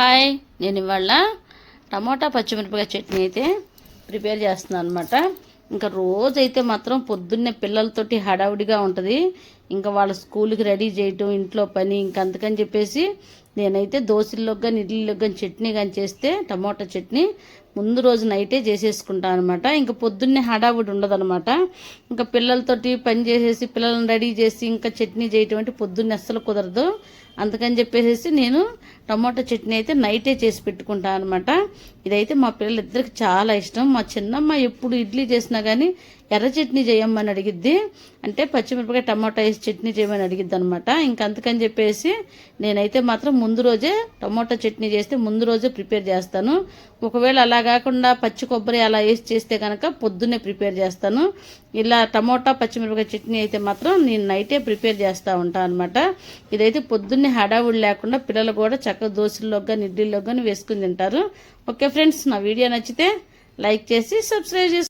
Hi నేను ఇవాళ tomato పచ్చిమిరపకాయ చట్నీ అయితే ప్రిపేర్ చేస్తున్నాను అనమాట ఇంకా రోజైతే మాత్రం పొద్దున్నే పిల్లలతోటి హడావుడిగా ఉంటుంది. ఇంకా వాళ్ళ స్కూల్కి రెడీ చేయటం ఇంట్లో పని ఇంకా అందుకని చెప్పేసి నేనైతే దోశల్లోకి కానీ ఇడ్లీలోకి కానీ చట్నీ కానీ చేస్తే టమోటా చట్నీ ముందు రోజు నైటే చేసేసుకుంటాను అనమాట ఇంకా పొద్దున్నే హడావుడి ఉండదనమాట ఇంకా పిల్లలతోటి పని చేసేసి పిల్లల్ని రెడీ చేసి ఇంకా చట్నీ చేయటం అంటే పొద్దున్నే అస్సలు కుదరదు. అందుకని చెప్పేసి నేను టమాటో చట్నీ అయితే నైటే చేసి పెట్టుకుంటాను అనమాట ఇదైతే మా పిల్లలిద్దరికి చాలా ఇష్టం. మా చిన్నమ్మ ఎప్పుడు ఇడ్లీ చేసినా కానీ ఎర్ర చట్నీ చేయమని అడిగిద్ది. అంటే పచ్చిమిరపకాయ టమాటా వేసి చట్నీ చేయమని అడిగిద్ది అనమాట ఇంకా అందుకని చెప్పేసి నేనైతే మాత్రం ముందు రోజే టమాటా చట్నీ చేస్తే ముందు రోజే ప్రిపేర్ చేస్తాను. ఒకవేళ అలా కాకుండా పచ్చి కొబ్బరి అలా వేసి చేస్తే కనుక పొద్దున్నే ప్రిపేర్ చేస్తాను. ఇలా టమోటా పచ్చిమిరపకాయ చట్నీ అయితే మాత్రం నేను నైటే ప్రిపేర్ చేస్తూ ఉంటాను అనమాట ఇదైతే పొద్దున్నే హడావుడి లేకుండా పిల్లలు కూడా చక్కగా దోశల్లో కానీ ఇడ్లీలో కానీ వేసుకుని తింటారు. ఓకే ఫ్రెండ్స్ నా వీడియో నచ్చితే లైక్ చేసి సబ్స్క్రైబ్ చేసి